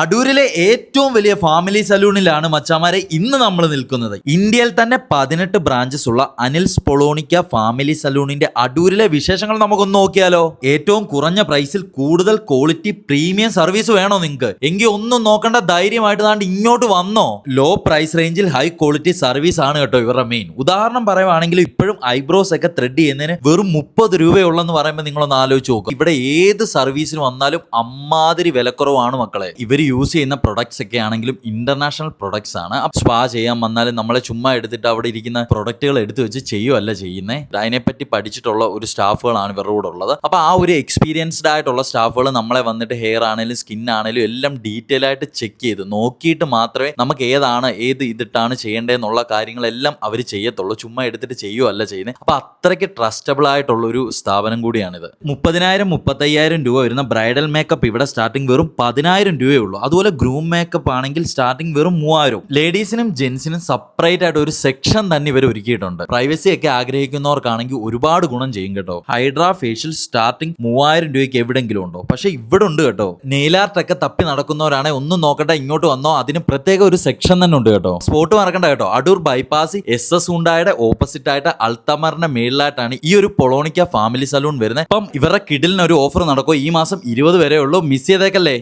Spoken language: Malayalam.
അടൂരിലെ ഏറ്റവും വലിയ ഫാമിലി സലൂണിലാണ് മച്ചാമാരെ ഇന്ന് നമ്മൾ നിൽക്കുന്നത്. ഇന്ത്യയിൽ തന്നെ പതിനെട്ട് ബ്രാഞ്ചസ് ഉള്ള അനിൽ സ്പൊളോണിക്ക ഫാമിലി സലൂണിന്റെ അടൂരിലെ വിശേഷങ്ങൾ നമുക്കൊന്ന് നോക്കിയാലോ? ഏറ്റവും കുറഞ്ഞ പ്രൈസിൽ കൂടുതൽ ക്വാളിറ്റി പ്രീമിയം സർവീസ് വേണോ നിങ്ങൾക്ക് എങ്കിൽ ഒന്നും നോക്കേണ്ട ധൈര്യമായിട്ട് താണ്ട് ഇങ്ങോട്ട് വന്നോ? ലോ പ്രൈസ് റേഞ്ചിൽ ഹൈ ക്വാളിറ്റി സർവീസ് ആണ് കേട്ടോ ഇവരുടെ മെയിൻ ഉദാഹരണം പറയുവാണെങ്കിൽ ഇപ്പോഴും ഐബ്രോസ് ഒക്കെ ത്രെഡ് ചെയ്യുന്നതിന് വെറും മുപ്പത് രൂപയുള്ളെന്ന് പറയുമ്പോൾ നിങ്ങളൊന്ന് ആലോചിച്ച് നോക്കുക ഇവിടെ ഏത് സർവീസിന് വന്നാലും അമ്മാതിരി വിലക്കുറവാണ് മക്കളെ. ഇവർ യൂസ് ചെയ്യുന്ന പ്രൊഡക്ട്സ് ഒക്കെ ആണെങ്കിലും ഇന്റർനാഷണൽ പ്രൊഡക്ട്സ് ആണ്. സ്പാ ചെയ്യാൻ വന്നാലും നമ്മളെ ചുമ്മാ എടുത്തിട്ട് അവിടെ ഇരിക്കുന്ന പ്രൊഡക്റ്റുകൾ എടുത്തു വെച്ച് ചെയ്യുമല്ല ചെയ്യുന്നത് അതിനെപ്പറ്റി പഠിച്ചിട്ടുള്ള ഒരു സ്റ്റാഫുകളാണ് ഇവരുടെ കൂടെ ഉള്ളത്. അപ്പൊ ആ ഒരു എക്സ്പീരിയൻസ്ഡ് ആയിട്ടുള്ള സ്റ്റാഫുകൾ നമ്മളെ വന്നിട്ട് ഹെയർ ആണെങ്കിലും സ്കിൻ ആണെങ്കിലും എല്ലാം ഡീറ്റെയിൽ ആയിട്ട് ചെക്ക് ചെയ്ത് നോക്കിയിട്ട് മാത്രമേ നമുക്ക് ഏതാണ് ഏത് ഇതിട്ടാണ് ചെയ്യേണ്ടതെന്നുള്ള കാര്യങ്ങളെല്ലാം അവർ ചെയ്യത്തുള്ളൂ. ചുമ്മാ എടുത്തിട്ട് ചെയ്യുമല്ല ചെയ്യുന്നത് അപ്പൊ അത്രയ്ക്ക് ട്രസ്റ്റബിൾ ആയിട്ടുള്ള ഒരു സ്ഥാപനം കൂടിയാണിത്. മുപ്പതിനായിരം മുപ്പത്തയ്യായിരം രൂപ വരുന്ന ബ്രൈഡൽ മേക്കപ്പ് ഇവിടെ സ്റ്റാർട്ടിംഗ് വെറും പതിനായിരം രൂപയേ ഉള്ളൂ. അതുപോലെ ഗ്രൂം മേക്കപ്പ് ആണെങ്കിൽ സ്റ്റാർട്ടിംഗ് വെറും മൂവായിരം. ലേഡീസിനും ജെൻസിനും സെപ്പറേറ്റ് ആയിട്ട് ഒരു സെക്ഷൻ തന്നെ ഇവർ ഒരുക്കിയിട്ടുണ്ട്. പ്രൈവസി ഒക്കെ ആഗ്രഹിക്കുന്നവർക്കാണെങ്കിൽ ഒരുപാട് ഗുണം ചെയ്യും കേട്ടോ. ഹൈഡ്രാ ഫേഷ്യൽ സ്റ്റാർട്ടിംഗ് മൂവായിരം രൂപയ്ക്ക് എവിടെങ്കിലും ഉണ്ടോ. പക്ഷെ ഇവിടെ ഉണ്ട് കേട്ടോ. നെയിലാർട്ടൊക്കെ തപ്പി നടക്കുന്നവരാണെങ്കിൽ ഒന്നും നോക്കട്ടെ ഇങ്ങോട്ട് വന്നോ. അതിന് പ്രത്യേക ഒരു സെക്ഷൻ തന്നെ ഉണ്ട് കേട്ടോ. സ്പോട്ട് മറക്കണ്ട കേട്ടോ. അടൂർ ബൈപ്പാസ് എസ് എസ് ഉണ്ടായുടെ ഓപ്പോസിറ്റ് ആയിട്ട് അൾത്തമറിന്റെ മേളിലായിട്ടാണ് ഈ ഒരു പൊളോണിക്ക ഫാമിലി സലൂൺ വരുന്നത്. അപ്പം ഇവരുടെ കിഡിലിന് ഒരു ഓഫർ നടക്കും ഈ മാസം ഇരുപത് വരെ ഉള്ളൂ. മിസ് ചെയ്തേക്കല്ലേ?